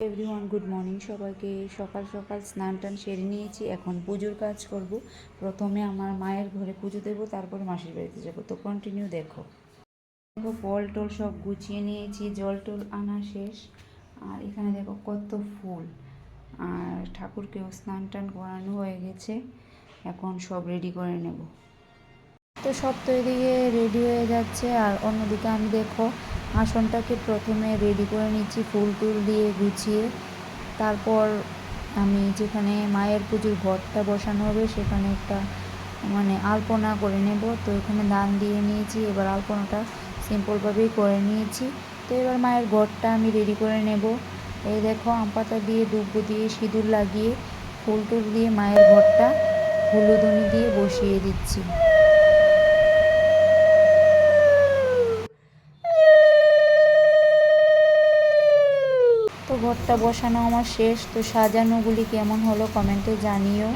Everyone, good morning সবাইকে। সকাল সকাল স্নান টান সেরে নিয়েছি। এখন পুজোর কাজ করব। প্রথমে আমার মায়ের ঘরে পুজো দেবো, তারপরে মাসির বাড়িতে যাব। তো কন্টিনিউ দেখো। দেখো, ফল টল সব গুছিয়ে নিয়েছি, জল টল আনা শেষ। আর এখানে দেখো কত ফুল। আর ঠাকুরকেও স্নান টান করানো হয়ে গেছে। এখন সব রেডি করে নেব। তো সব তো এদিকে রেডি হয়ে যাচ্ছে। আর অন্যদিকে আমি দেখো আসনটাকে প্রথমে রেডি করে নিচ্ছি, ফুল টুল দিয়ে গুছিয়ে। তারপর আমি যেখানে মায়ের পুজোর ঘরটা বসানো হবে, সেখানে একটা মানে আলপনা করে নেব। তো এখানে দান দিয়ে নিয়েছি, এবার আলপনাটা সিম্পলভাবেই করে নিয়েছি। তো এবার মায়ের ঘরটা আমি রেডি করে নেব। এই দেখো, আম পাতা দিয়ে, দুব্বো দিয়ে, সিঁদুর লাগিয়ে, ফুল টুল দিয়ে মায়ের ঘরটা হলুদনি দিয়ে বসিয়ে দিচ্ছি। ঘরটা বসানো আমার শেষ। তো সাজানোগুলি কেমন হলো কমেন্টে জানিও।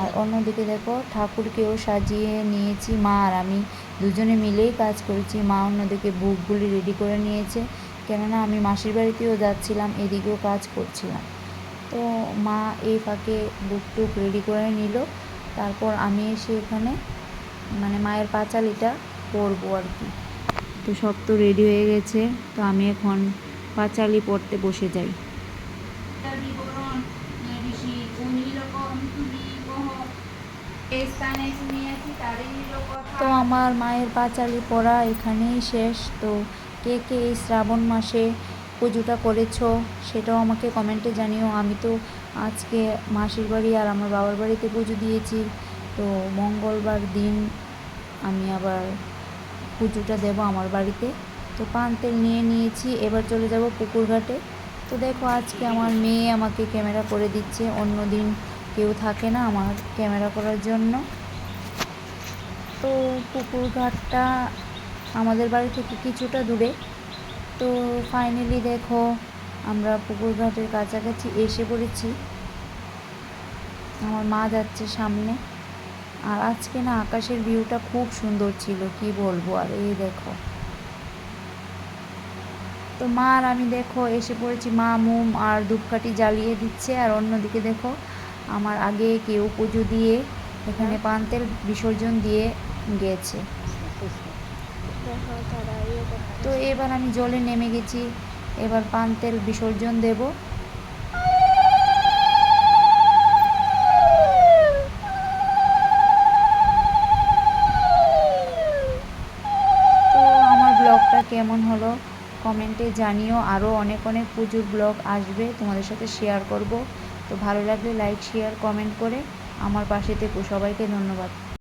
আর অন্যদিকে দেখো, ঠাকুরকেও সাজিয়ে নিয়েছি মা আর আমি। দুজনে মিলেই কাজ করেছি। মা অন্যদিকে বুকগুলি রেডি করে নিয়েছে। কেননা আমি মাসির বাড়িতেও যাচ্ছিলাম, এদিকেও কাজ করছিলাম। তো মা এই ফাঁকে বুক টুক রেডি করে নিল। তারপর আমি এসে এখানে মানে মায়ের পাঁচালিটা পরবো আর কি। তো সব তো রেডি হয়ে গেছে। তো আমি এখন পাঁচালি পড়তে বসে যাই। তো আমার মায়ের পাঁচালি পড়া এখানেই শেষ। তো কে কে এই শ্রাবণ মাসে পুজোটা করেছ সেটাও আমাকে কমেন্টে জানিও। আমি তো আজকে মাসির বাড়ি আর আমার বাবার বাড়িতে পুজো দিয়েছি। তো মঙ্গলবার দিন আমি আবার পুজোটা দেবো আমার বাড়িতে। তো পান তেল নিয়ে নিয়েছি। এবার চলে যাব পুকুর ঘাটে তো দেখো আজকে আমার মেয়ে আমাকে ক্যামেরা করে দিচ্ছে অন্য দিন কেউ থাকে না আমার ক্যামেরা করার জন্য। তো পুকুর ঘাটটা আমাদের বাড়ি থেকে কিছুটা দূরে। তো ফাইনালি দেখো আমরা পুকুর ঘাটের কাছাকাছি এসে পড়েছি। আমার মা যাচ্ছে সামনে। আর আজকে না আকাশের ভিউটা খুব সুন্দর ছিল, কি বলব? আর এই দেখো। তো মা আর আমি দেখো এসে পড়েছি মা মোম আর ধূপকাঠি জ্বালিয়ে দিচ্ছে। আর অন্যদিকে দেখো আমার আগে কেউ পুজো দিয়ে এখানে পান তেল বিসর্জন দিয়ে গেছে। তো এবার আমি জলে নেমে গেছি। এবার পান তেল বিসর্জন দেব। তো আমার ব্লগটা কেমন হলো? কমেন্টে জানিও। আরও অনেক অনেক পুজোর ব্লগ আসবে, তোমাদের সাথে শেয়ার করব। তো ভালো লাগলে লাইক শেয়ার কমেন্ট করে আমার পাশে থেকো। সবাইকে ধন্যবাদ।